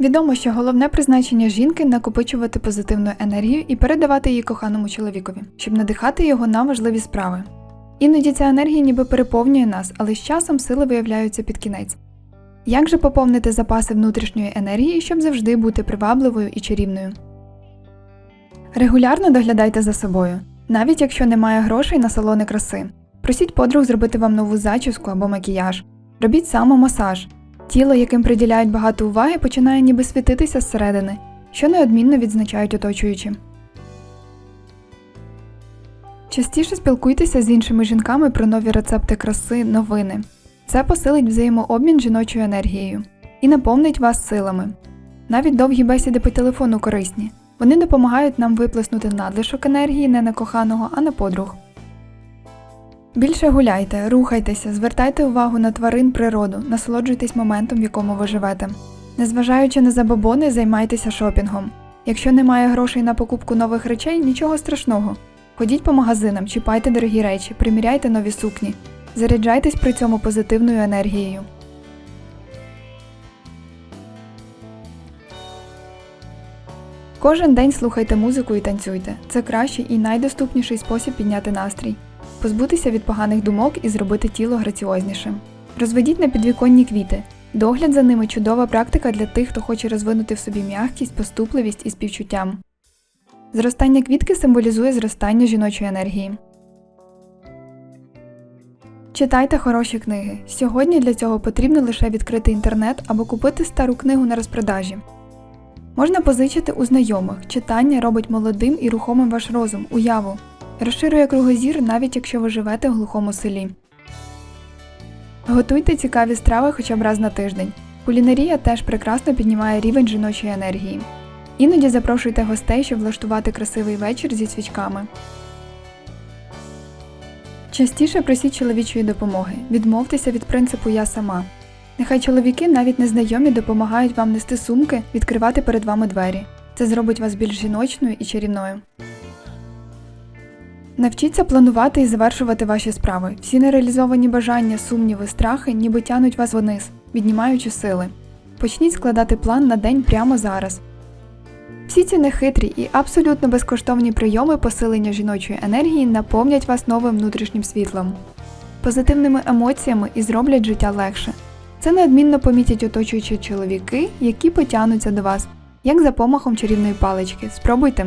Відомо, що головне призначення жінки накопичувати позитивну енергію і передавати її коханому чоловікові, щоб надихати його на важливі справи. Іноді ця енергія ніби переповнює нас, але з часом сили виявляються під кінець. Як же поповнити запаси внутрішньої енергії, щоб завжди бути привабливою і чарівною? Регулярно доглядайте за собою, навіть якщо немає грошей на салони краси. Просіть подруг зробити вам нову зачіску або макіяж. Робіть самомасаж. Тіло, яким приділяють багато уваги, починає ніби світитися зсередини, що неодмінно відзначають оточуючі. Частіше спілкуйтеся з іншими жінками про нові рецепти краси, новини. Це посилить взаємообмін жіночою енергією і наповнить вас силами. Навіть довгі бесіди по телефону корисні. Вони допомагають нам виплеснути надлишок енергії не на коханого, а на подруг. Більше гуляйте, рухайтеся, звертайте увагу на тварин природу, насолоджуйтесь моментом, в якому ви живете. Незважаючи на забобони, займайтеся шопінгом. Якщо немає грошей на покупку нових речей, нічого страшного. Ходіть по магазинам, чіпайте дорогі речі, приміряйте нові сукні. Заряджайтесь при цьому позитивною енергією. Кожен день слухайте музику і танцюйте. Це кращий і найдоступніший спосіб підняти настрій, позбутися від поганих думок і зробити тіло граціознішим. Розведіть на підвіконні квіти. Догляд за ними чудова практика для тих, хто хоче розвинути в собі м'якість, поступливість і співчуттям. Зростання квітки символізує зростання жіночої енергії. Читайте хороші книги. Сьогодні для цього потрібно лише відкрити інтернет або купити стару книгу на розпродажі. Можна позичити у знайомих. Читання робить молодим і рухомим ваш розум, уяву. Розширює кругозір, навіть якщо ви живете в глухому селі. Готуйте цікаві страви хоча б раз на тиждень. Кулінарія теж прекрасно піднімає рівень жіночої енергії. Іноді запрошуйте гостей, щоб влаштувати красивий вечір зі свічками. Частіше просіть чоловічої допомоги. Відмовтеся від принципу я сама. Нехай чоловіки, навіть незнайомі, допомагають вам нести сумки, відкривати перед вами двері. Це зробить вас більш жіночною і чарівною. Навчіться планувати і завершувати ваші справи. Всі нереалізовані бажання, сумніви, страхи ніби тянуть вас вниз, віднімаючи сили. Почніть складати план на день прямо зараз. Всі ці нехитрі і абсолютно безкоштовні прийоми посилення жіночої енергії наповнять вас новим внутрішнім світлом, позитивними емоціями і зроблять життя легше. Це неодмінно помітять оточуючі чоловіки, які потягнуться до вас, як за помахом чарівної палички. Спробуйте.